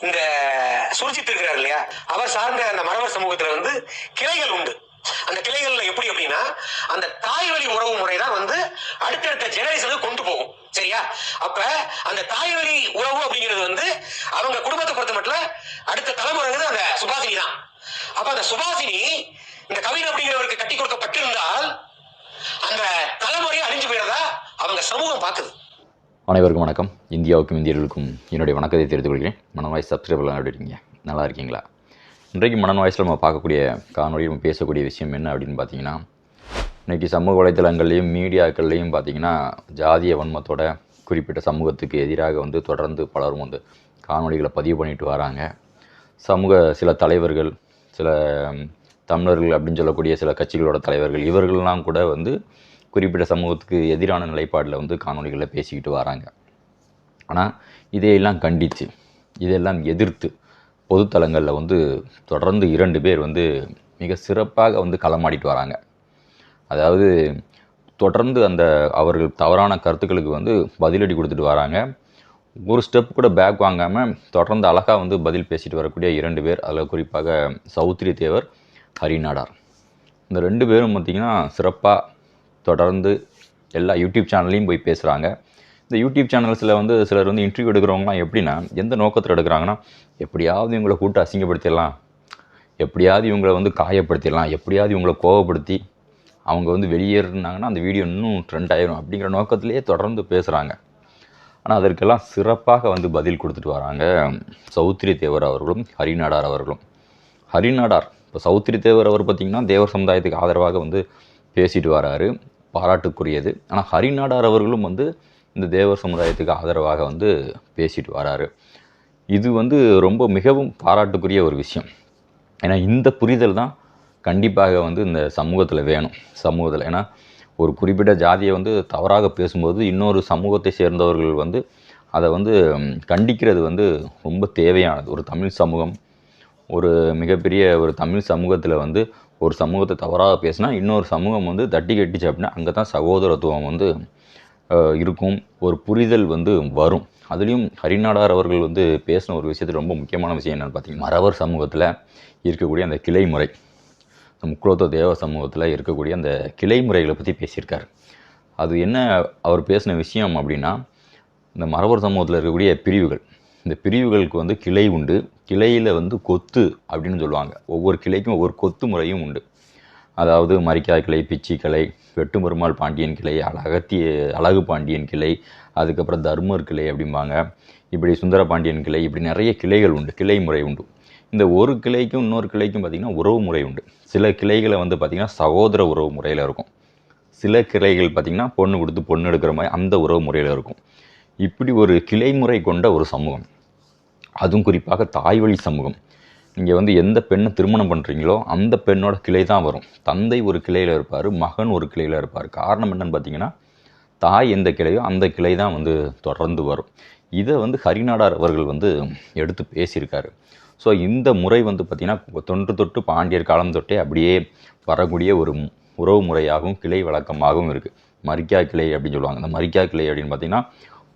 இந்த சுர்ஜித் இருக்கிறார் இல்லையா? அவர் சார்ந்த அந்த மரவர் சமூகத்துல வந்து கிளைகள் உண்டு. அந்த கிளைகள்ல எப்படி அப்படின்னா அந்த தாய் வழி உறவு முறை தான் வந்து அடுத்தடுத்த ஜெனரேஷனுக்கு கொண்டு போகும். சரியா? அப்ப அந்த தாய் வழி உறவு அப்படிங்கிறது வந்து அவங்க குடும்பத்தை பொறுத்த மட்டும் அடுத்த தலைமுறைங்கிறது அந்த சுபாசினி தான். அப்ப அந்த சுபாசினி இந்த கவின் அப்படிங்கிறவருக்கு கட்டி கொடுக்கப்பட்டிருந்தால் அந்த தலைமுறையை அழிஞ்சு போயிடுறதா அவங்க சமூகம் பார்க்குது. அனைவருக்கும் வணக்கம். இந்தியாவுக்கும் இந்தியர்களுக்கும் என்னுடைய வணக்கத்தை தெரிந்து கொள்கிறேன். மனன் வாய்ஸ் சப்ஸ்கிரைபர்லாம் எப்படி இருக்கீங்க? நல்லா இருக்கீங்களா? இன்றைக்கு மனன் வாய்ஸில் நம்ம பார்க்கக்கூடிய காணொலியில் நம்ம பேசக்கூடிய விஷயம் என்ன அப்படின்னு பார்த்தீங்கன்னா இன்றைக்கி சமூக வலைத்தளங்கள்லையும் மீடியாக்கள்லையும் பார்த்தீங்கன்னா ஜாதிய வன்மத்தோட குறிப்பிட்ட சமூகத்துக்கு எதிராக வந்து தொடர்ந்து பலரும் வந்து காணொலிகளை பதிவு பண்ணிட்டு வராங்க. சமூக சில தலைவர்கள் சில தமிழர்கள் அப்படின்னு சொல்லக்கூடிய சில கட்சிகளோட தலைவர்கள் இவர்கள்லாம் கூட வந்து குறிப்பிட்ட சமூகத்துக்கு எதிரான நிலைப்பாடில் வந்து காணொலிகளில் பேசிக்கிட்டு வராங்க. ஆனால் இதையெல்லாம் கண்டித்து இதையெல்லாம் எதிர்த்து பொதுத்தலங்களில் வந்து தொடர்ந்து இரண்டு பேர் வந்து மிக சிறப்பாக வந்து களமாடிட்டு வராங்க. அதாவது தொடர்ந்து அந்த அவர்கள் தவறான கருத்துக்களுக்கு வந்து பதிலடி கொடுத்துட்டு வராங்க. ஒரு ஸ்டெப் கூட பேக் வாங்காமல் தொடர்ந்து அழகாக வந்து பதில் பேசிட்டு வரக்கூடிய இரண்டு பேர் அதில் குறிப்பாக சௌத்ரி தேவர் ஹரிநாடார். இந்த ரெண்டு பேரும் பார்த்திங்கன்னா சிறப்பாக தொடர்ந்து எல்லா யூடியூப் சேனல்லையும் போய் பேசுகிறாங்க இந்த யூடியூப் சேனல்ஸில் வந்து சிலர் வந்து இன்டர்வியூ எடுக்கிறவங்களாம் எப்படின்னா எந்த நோக்கத்தில் எடுக்கிறாங்கன்னா எப்படியாவது இவங்களை கூப்பிட்டு அசிங்கப்படுத்திடலாம். எப்படியாவது இவங்களை வந்து காயப்படுத்திடலாம். எப்படியாவது இவங்களை கோவப்படுத்தி அவங்க வந்து வெளியேறினாங்கன்னா அந்த வீடியோ இன்னும் ட்ரெண்ட் ஆயிரும் அப்படிங்கிற நோக்கத்திலேயே தொடர்ந்து பேசுகிறாங்க ஆனால் அதற்கெல்லாம் சிறப்பாக வந்து பதில் கொடுத்துட்டு வராங்க சௌத்ரி தேவர் அவர்களும் ஹரிநாடார் அவர்களும். ஹரிநாடார் இப்போ சௌத்ரி தேவர் அவர் பார்த்திங்கன்னா தேவர் சமுதாயத்துக்கு ஆதரவாக வந்து பேசிட்டு வராரு பாராட்டுக்குரியது. ஆனால் ஹரிநாடார் அவர்களும் வந்து இந்த தேவர் சமுதாயத்துக்கு ஆதரவாக வந்து பேசிட்டு வராரு. இது வந்து ரொம்ப மிகவும் பாராட்டுக்குரிய ஒரு விஷயம். ஏன்னா இந்த புரிதல் தான் கண்டிப்பாக வந்து இந்த சமூகத்தில் வேணும். சமூகத்தில் ஏன்னா ஒரு குறிப்பிட்ட ஜாதியை வந்து தவறாக பேசும்போது இன்னொரு சமூகத்தை சேர்ந்தவர்கள் வந்து அதை வந்து கண்டிக்கிறது வந்து ரொம்ப தேவையானது. ஒரு தமிழ் சமூகம் ஒரு மிகப்பெரிய ஒரு தமிழ் சமூகத்தில் வந்து ஒரு சமூகத்தை தவறாக பேசினா இன்னொரு சமூகம் வந்து தட்டி கட்டிச்சு அப்படின்னா அங்கே தான் சகோதரத்துவம் வந்து இருக்கும். ஒரு புரிதல் வந்து வரும். அதுலேயும் ஹரிநாடார் அவர்கள் வந்து பேசின ஒரு விஷயத்தில் ரொம்ப முக்கியமான விஷயம் என்னென்னு பார்த்தீங்கன்னா மறவர் சமூகத்தில் இருக்கக்கூடிய அந்த கிளை முறை இந்த தேவ சமூகத்தில் இருக்கக்கூடிய அந்த கிளை முறைகளை பற்றி பேசியிருக்காரு. அது என்ன அவர் பேசின விஷயம் அப்படின்னா இந்த மறவர் சமூகத்தில் இருக்கக்கூடிய பிரிவுகள் இந்த பிரிவுகளுக்கு வந்து கிளை உண்டு. கிளையில் வந்து கொத்து அப்படின்னு சொல்லுவாங்க. ஒவ்வொரு கிளைக்கும் ஒவ்வொரு கொத்து முறையும் உண்டு. அதாவது மரிக்காய் கிளை பிச்சி கிளை வெட்டுமருமாள் பாண்டியன் கிளை அழகத்திய அழகு பாண்டியன் கிளை அதுக்கப்புறம் தர்மர் கிளை அப்படிம்பாங்க. இப்படி சுந்தர பாண்டியன் கிளை இப்படி நிறைய கிளைகள் உண்டு. கிளை முறை உண்டு. இந்த ஒரு கிளைக்கும் இன்னொரு கிளைக்கும் பார்த்திங்கன்னா உறவு முறை உண்டு. சில கிளைகளை வந்து பார்த்திங்கன்னா சகோதர உறவு முறையில் இருக்கும். சில கிளைகள் பார்த்திங்கன்னா பொண்ணு கொடுத்து பொண்ணு எடுக்கிற மாதிரி அந்த உறவு முறையில் இருக்கும். இப்படி ஒரு கிளைமுறை கொண்ட ஒரு சமூகம். அதுவும் குறிப்பாக தாய்வழி சமூகம். நீங்கள் வந்து எந்த பெண்ணை திருமணம் பண்ணுறீங்களோ அந்த பெண்ணோட கிளை தான் வரும். தந்தை ஒரு கிளையில் இருப்பார் மகன் ஒரு கிளையில் இருப்பார். காரணம் என்னன்னு பார்த்தீங்கன்னா தாய் எந்த கிளையோ அந்த கிளை தான் வந்து தொடர்ந்து வரும். இதை வந்து ஹரிநாடார் அவர்கள் வந்து எடுத்து பேசியிருக்காரு. ஸோ இந்த முறை வந்து பார்த்திங்கன்னா தொன்று தொட்டு பாண்டியர் காலம் தொட்டே அப்படியே வரக்கூடிய ஒரு உறவு முறையாகவும் கிளை வழக்கமாகவும் இருக்குது மரிக்கா கிளை அப்படின்னு சொல்லுவாங்க. இந்த மரிக்கா கிளை அப்படின்னு பார்த்தீங்கன்னா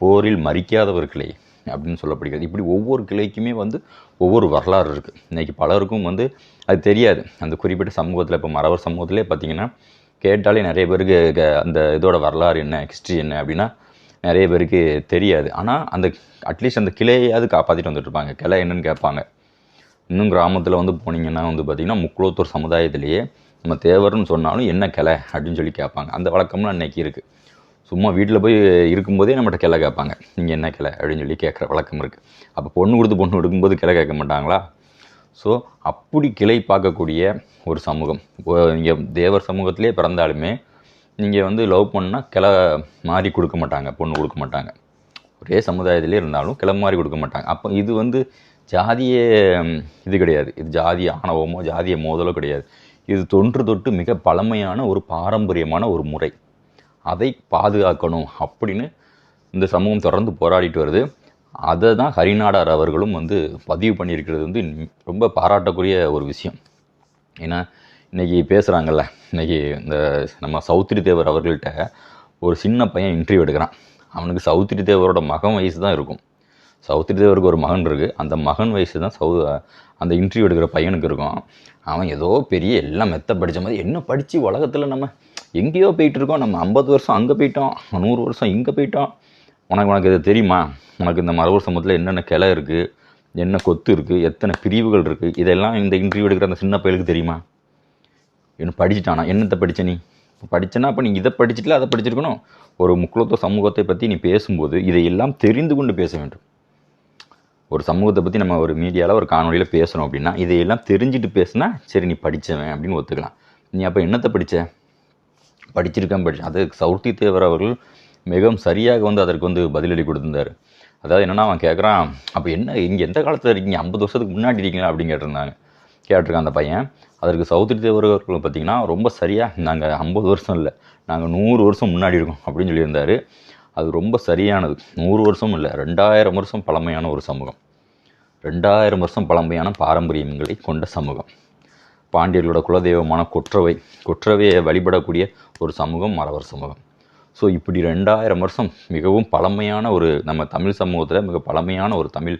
போரில் மறிக்காதவர் கிளை. அப்படின்னு சொல்லப்படுகிறது. இப்படி ஒவ்வொரு கிளைக்குமே வந்து ஒவ்வொரு வரலாறு இருக்குது இன்றைக்கி பலருக்கும் வந்து அது தெரியாது. அந்த குறிப்பிட்ட சமூகத்தில் இப்போ மறவர் சமூகத்திலே பார்த்திங்கன்னா கேட்டாலே நிறைய பேருக்கு க- அந்த இதோட வரலாறு என்ன ஹிஸ்ட்ரி என்ன அப்படின்னா நிறைய பேருக்கு தெரியாது. ஆனால் அந்த அட்லீஸ்ட் அந்த கிளையாவது காப்பாற்றிட்டு வந்துட்டுருப்பாங்க கிளை என்னன்னு கேட்பாங்க. இன்னும் கிராமத்தில் வந்து போனீங்கன்னா வந்து பார்த்திங்கன்னா முக்குளத்தூர் சமுதாயத்திலேயே நம்ம தேவர்னு சொன்னாலும் என்ன கிளை அப்படின்னு சொல்லி கேட்பாங்க. அந்த வழக்கம்லாம் இன்னைக்கு இருக்குது சும்மா வீட்டில் போய் இருக்கும்போதே நம்மகிட்ட கிளை கேட்பாங்க. நீங்கள் என்ன கிளை? அப்படின்னு சொல்லி கேட்குற வழக்கம் இருக்குது அப்போ பொண்ணு கொடுத்து பொண்ணு எடுக்கும்போது கிளை கேட்க மாட்டாங்களா? ஸோ அப்படி கிளை பார்க்கக்கூடிய ஒரு சமூகம். இங்கே தேவர் சமூகத்திலே பிறந்தாலுமே நீங்கள் வந்து லவ் பண்ணால் கிளை மாறி கொடுக்க மாட்டாங்க பொண்ணு கொடுக்க மாட்டாங்க. ஒரே சமுதாயத்திலே இருந்தாலும் கிளை மாறி கொடுக்க மாட்டாங்க. அப்போ இது வந்து ஜாதிய இது கிடையாது. இது ஜாதிய ஆணவமோ ஜாதிய மோதலோ கிடையாது. இது தொன்று தொட்டு மிக பழமையான ஒரு பாரம்பரியமான ஒரு முறை. அதை பாதுகாக்கணும் அப்படின்னு இந்த சமூகம் தொடர்ந்து போராடிட்டு வருது. அதை தான் ஹரிநாடார் அவர்களும் வந்து பதிவு பண்ணியிருக்கிறது வந்து ரொம்ப பாராட்டக்கூடிய ஒரு விஷயம். ஏன்னா இன்றைக்கி பேசுகிறாங்கல்ல இன்றைக்கி இந்த நம்ம சௌத்ரி தேவர் அவர்கள்ட்ட ஒரு சின்ன பையன் இன்டர்வியூ எடுக்கிறான். அவனுக்கு சௌத்ரி தேவரோட மகன் வயசு தான் இருக்கும். சௌத்ரி தேவருக்கு ஒரு மகன் இருக்குது அந்த மகன் வயசு தான் சௌ அந்த இன்டர்வியூ எடுக்கிற பையனுக்கு இருக்கும். அவன் ஏதோ பெரிய எல்லாம் மெத்த படித்த மாதிரி என்ன படித்து உலகத்தில் நம்ம எங்கேயோ போயிட்டு இருக்கோம் நம்ம ஐம்பது வருஷம் அங்கே போயிட்டோம். நூறு வருஷம் இங்கே போயிட்டோம். உனக்கு உனக்கு இது தெரியுமா? உனக்கு இந்த மரபூர் சமூகத்தில் என்னென்ன கிளை இருக்குது என்ன கொத்து இருக்குது எத்தனை பிரிவுகள் இருக்குது இதெல்லாம் இந்த இன்டர்வியூ எடுக்கிற அந்த சின்ன பையலுக்கு தெரியுமா? இன்னும் படிச்சுட்டானா? என்னத்தை படிச்ச நீ? படித்தனா அப்போ நீ இதை படிச்சுட்டுல அதை படிச்சிருக்கணும். ஒரு முக்கியத்துவ சமூகத்தை பற்றி நீ பேசும்போது இதையெல்லாம் தெரிந்து கொண்டு பேச வேண்டும். ஒரு சமூகத்தை பற்றி நம்ம ஒரு மீடியாவில் ஒரு காணொலியில் பேசுகிறோம் அப்படின்னா இதையெல்லாம் தெரிஞ்சுட்டு பேசுனா சரி நீ படித்தவன் அப்படின்னு ஒத்துக்கலாம். நீ அப்போ என்னத்தை படித்த படிச்சிருக்கேன் படிச்சு அது சவுர்த்தி தேவர் அவர்கள் மிகவும் சரியாக வந்து அதற்கு வந்து பதிலடி கொடுத்திருந்தார். அதாவது என்னென்னா அவன் கேட்குறான் அப்போ என்ன இங்கே எந்த காலத்தில் இருக்கீங்க? ஐம்பது வருஷத்துக்கு முன்னாடி இருக்கீங்களா? அப்படின்னு கேட்டிருந்தாங்க. கேட்டிருக்கான் அந்த பையன். அதற்கு சௌத்ரி தேவர் பார்த்திங்கன்னா பார்த்தீங்கன்னா ரொம்ப சரியாக நாங்கள் ஐம்பது வருஷம் இல்லை நாங்கள் நூறு வருஷம் முன்னாடி இருக்கோம் அப்படின்னு சொல்லியிருந்தார். அது ரொம்ப சரியானது. நூறு வருஷம் இல்லை ரெண்டாயிரம் வருஷம் பழமையான ஒரு சமூகம். ரெண்டாயிரம் வருஷம் பழமையான பாரம்பரியங்களை கொண்ட சமூகம். பாண்டியர்களோட குலதெய்வமான கொற்றவை. கொற்றவையை வழிபடக்கூடிய ஒரு சமூகம் மறவர் சமூகம். ஸோ இப்படி ரெண்டாயிரம் வருஷம் மிகவும் பழமையான ஒரு நம்ம தமிழ் சமூகத்தில் மிக பழமையான ஒரு தமிழ்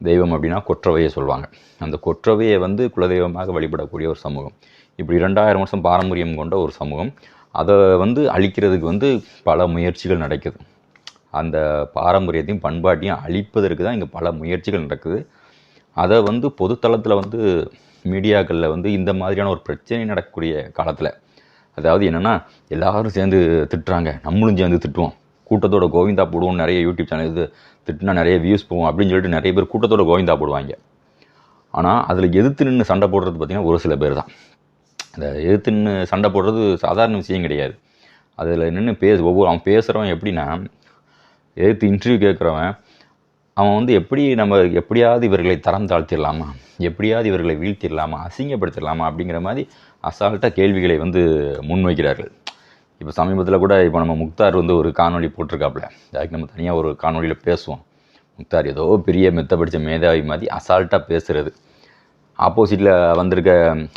தெய்வம் அப்படின்னா கொற்றவையை சொல்லுவாங்க அந்த கொற்றவையை வந்து குலதெய்வமாக வழிபடக்கூடிய ஒரு சமூகம். இப்படி ரெண்டாயிரம் வருஷம் பாரம்பரியம் கொண்ட ஒரு சமூகம். அதை வந்து அழிக்கிறதுக்கு வந்து பல முயற்சிகள் நடக்குது. அந்த பாரம்பரியத்தையும் பண்பாட்டையும் அழிப்பதற்கு தான் இங்கே பல முயற்சிகள் நடக்குது. அதை வந்து பொதுத்தளத்தில் வந்து மீடியாக்களில் வந்து இந்த மாதிரியான ஒரு பிரச்சனை நடக்கக்கூடிய காலத்தில். அதாவது என்னென்னா எல்லாரும் சேர்ந்து திட்டுறாங்க. நம்மளும் சேர்ந்து திட்டுவோம். கூட்டத்தோட கோவிந்தா போடுவோம் நிறைய யூடியூப் சேனல் இது திட்டினா நிறைய வியூஸ் போவோம் அப்படின்னு சொல்லிட்டு நிறைய பேர் கூட்டத்தோட கோவிந்தா போடுவாங்க. ஆனால் அதில் எதிர்த்து நின்று சண்டை போடுறது பார்த்திங்கன்னா ஒரு சில பேர் தான். அந்த எதிர்த்து நின்று சண்டை போடுறது சாதாரண விஷயம் கிடையாது. அதில் நின்று பேச ஒவ்வொரு அவன் பேசுகிறவன் எப்படின்னா எதிர்த்து இன்டர்வியூ கேட்குறவன் அவன் வந்து எப்படி நம்ம எப்படியாவது இவர்களை தரம் தாழ்த்திடலாமா? எப்படியாவது இவர்களை வீழ்த்திடலாமா? அசிங்கப்படுத்திடலாமா? அப்படிங்கிற மாதிரி அசால்ட்டாக கேள்விகளை வந்து முன்வைக்கிறார்கள். இப்போ சமீபத்தில் கூட இப்போ நம்ம முக்தார் வந்து ஒரு காணொலி போட்டிருக்காப்புல. அதுக்கு நம்ம தனியாக ஒரு காணொலியில் பேசுவோம். முக்தார் ஏதோ பெரிய மெத்த படித்த மேதாவி மாதிரி அசால்ட்டாக பேசுகிறது ஆப்போசிட்டில் வந்திருக்க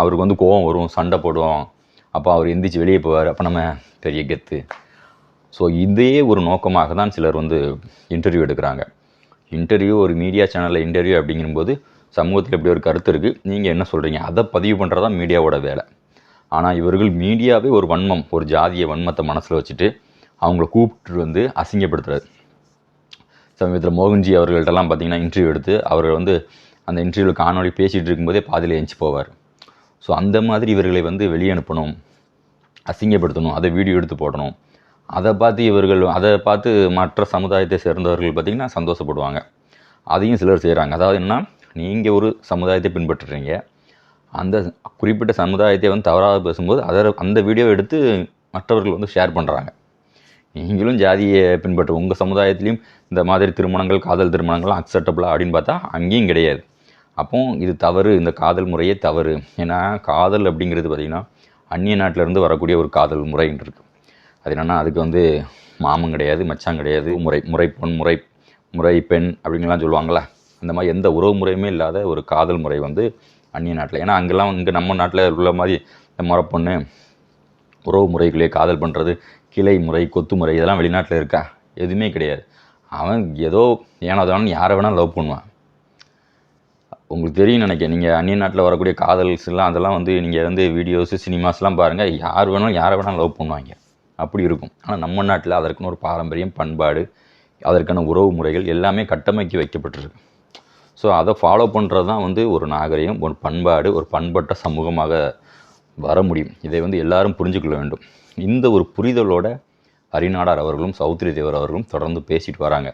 அவருக்கு வந்து கோவம் வரும் சண்டை போடுவோம். அப்போ அவர் எந்திரிச்சு வெளியே போவார். அப்போ நம்ம பெரிய கெத்து. ஸோ இதே ஒரு நோக்கமாக தான் சிலர் வந்து இன்டர்வியூ எடுக்கிறாங்க. இன்டர்வியூ ஒரு மீடியா சேனலில் இன்டர்வியூ அப்படிங்கும்போது சமூகத்தில் இப்படி ஒரு கருத்து இருக்குது நீங்கள் என்ன சொல்கிறீங்க அதை பதிவு பண்ணுறது தான் மீடியாவோட வேலை. ஆனால் இவர்கள் மீடியாவே ஒரு வன்மம் ஒரு ஜாதிய வன்மத்தை மனசில் வச்சுட்டு அவங்கள கூப்பிட்டு வந்து அசிங்கப்படுத்துறது சமீபத்தில் மோகன்ஜி அவர்கள்ட்டெல்லாம் பார்த்தீங்கன்னா இன்டர்வியூ எடுத்து அவர் வந்து அந்த இன்டர்வியூவில் காணொலி பேசிகிட்டு இருக்கும்போதே பாதியில் எஞ்சி போவார். ஸோ அந்த மாதிரி இவர்களை வந்து வெளியே அனுப்பணும் அசிங்கப்படுத்தணும் அதை வீடியோ எடுத்து போடணும். அதை பார்த்து இவர்கள் அதை பார்த்து மற்ற சமுதாயத்தை சேர்ந்தவர்கள் பார்த்திங்கன்னா சந்தோஷப்படுவாங்க. அதையும் சிலர் செய்கிறாங்க அதாவது என்ன நீங்கள் ஒரு சமுதாயத்தை பின்பற்றுறீங்க. அந்த குறிப்பிட்ட சமுதாயத்தை வந்து தவறாக பேசும்போது அதை அந்த வீடியோ எடுத்து மற்றவர்கள் வந்து ஷேர் பண்ணுறாங்க நீங்களும் ஜாதியை பின்பற்ற உங்கள் சமுதாயத்துலேயும் இந்த மாதிரி திருமணங்கள் காதல் திருமணங்கள்லாம் அக்செப்டபுளாக அப்படின்னு பார்த்தா அங்கேயும் கிடையாது. அப்போ இது தவறு இந்த காதல் முறையே தவறு. ஏன்னா காதல் அப்படிங்கிறது பார்த்திங்கன்னா அந்நிய நாட்டிலேருந்து வரக்கூடிய ஒரு காதல் முறைன்னு இருக்குது அது என்னென்னா அதுக்கு வந்து மாமன் கிடையாது மச்சான் கிடையாது முறை முறை பொன் முறை முறை பெண் அப்படிங்கலாம் சொல்லுவாங்களே அந்த மாதிரி எந்த உறவு முறையுமே இல்லாத ஒரு காதல் முறை வந்து அந்நிய நாட்டில். ஏன்னா அங்கெல்லாம் இங்கே நம்ம நாட்டில் உள்ள மாதிரி இந்த முறைப்பொண்ணு உறவு முறைகளே காதல் பண்ணுறது கிளை முறை கொத்து முறை இதெல்லாம் வெளிநாட்டில் இருக்கா? எதுவுமே கிடையாது. அவன் ஏதோ ஏனாதானு யாரை வேணால் லவ் பண்ணுவான். உங்களுக்கு தெரியும் நினைக்கிறேன். நீங்கள் அந்நிய நாட்டில் வரக்கூடிய காதல்ஸ்லாம் அதெல்லாம் வந்து நீங்கள் வந்து வீடியோஸு சினிமாஸ்லாம் பாருங்கள் யார் வேணாலும் யாரை வேணாலும் லவ் பண்ணுவாங்க. அப்படி இருக்கும். ஆனால் நம்ம நாட்டில் அதற்குன்னு ஒரு பாரம்பரியம் பண்பாடு அதற்கான உறவு முறைகள் எல்லாமே கட்டமைக்கி வைக்கப்பட்டிருக்கு. ஸோ அதை ஃபாலோ பண்ணுறது தான் வந்து ஒரு நாகரிகம் ஒரு பண்பாடு ஒரு பண்பட்ட சமூகமாக வர முடியும். இதை வந்து எல்லாரும் புரிஞ்சுக்கொள்ள வேண்டும். இந்த ஒரு புரிதலோட ஹரிநாடார் அவர்களும் சௌத்ரி தேவர் அவர்களும் தொடர்ந்து பேசிட்டு வராங்க.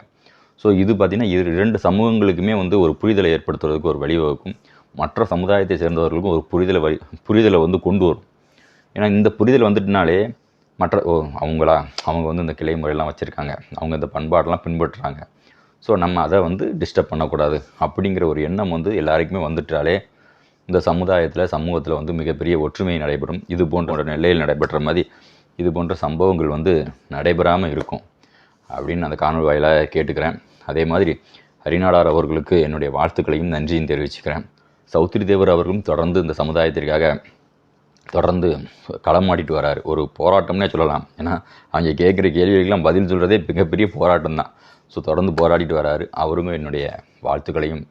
ஸோ இது பார்த்திங்கன்னா இரு இரண்டு சமூகங்களுக்குமே வந்து ஒரு புரிதலை ஏற்படுத்துறதுக்கு ஒரு வழிவகுக்கும். மற்ற சமுதாயத்தை சேர்ந்தவர்களுக்கும் ஒரு புரிதலை வழி புரிதலை வந்து கொண்டு வரும். ஏன்னா இந்த புரிதல் வந்துட்டுனாலே மற்ற ஓ அவங்களா அவங்க வந்து இந்த கிளை முறையெல்லாம் வச்சுருக்காங்க. அவங்க இந்த பண்பாடெல்லாம் பின்பற்றுறாங்க. ஸோ நம்ம அதை வந்து டிஸ்டர்ப் பண்ணக்கூடாது. அப்படிங்கிற ஒரு எண்ணம் வந்து எல்லாருக்குமே வந்துட்டாலே இந்த சமுதாயத்தில் சமூகத்தில் வந்து மிகப்பெரிய ஒற்றுமை நடைபெறும். இது போன்ற நிலையில் நடைபெற்ற மாதிரி இது போன்ற சம்பவங்கள் வந்து நடைபெறாமல் இருக்கும். அப்படின்னு அந்த காணொலி வாயிலாக கேட்டுக்கிறேன். அதே மாதிரி ஹரிநாடார் அவர்களுக்கு என்னுடைய வாழ்த்துக்களையும் நன்றியும் தெரிவிச்சுக்கிறேன். சௌத்ரி தேவர் அவர்களும் தொடர்ந்து இந்த சமுதாயத்திற்காக தொடர்ந்து களமாடிட்டு வராரு. ஒரு போராட்டம்னே சொல்லலாம். ஏன்னா அவங்க கேட்குற கேள்விகளுக்கெல்லாம் பதில் சொல்கிறதே மிகப்பெரிய போராட்டம் தான். ஸோ தொடர்ந்து போராடிட்டு வராரு. அவருமே என்னுடைய வாழ்த்துக்களையும்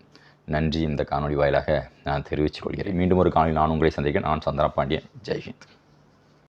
நன்றி. இந்த காணொலி வாயிலாக நான் தெரிவித்துக் கொள்கிறேன். மீண்டும் ஒரு காணொலி நான் உங்களை சந்திக்க நான் சந்திரா பாண்டியன் ஜெய்ஹிந்த்.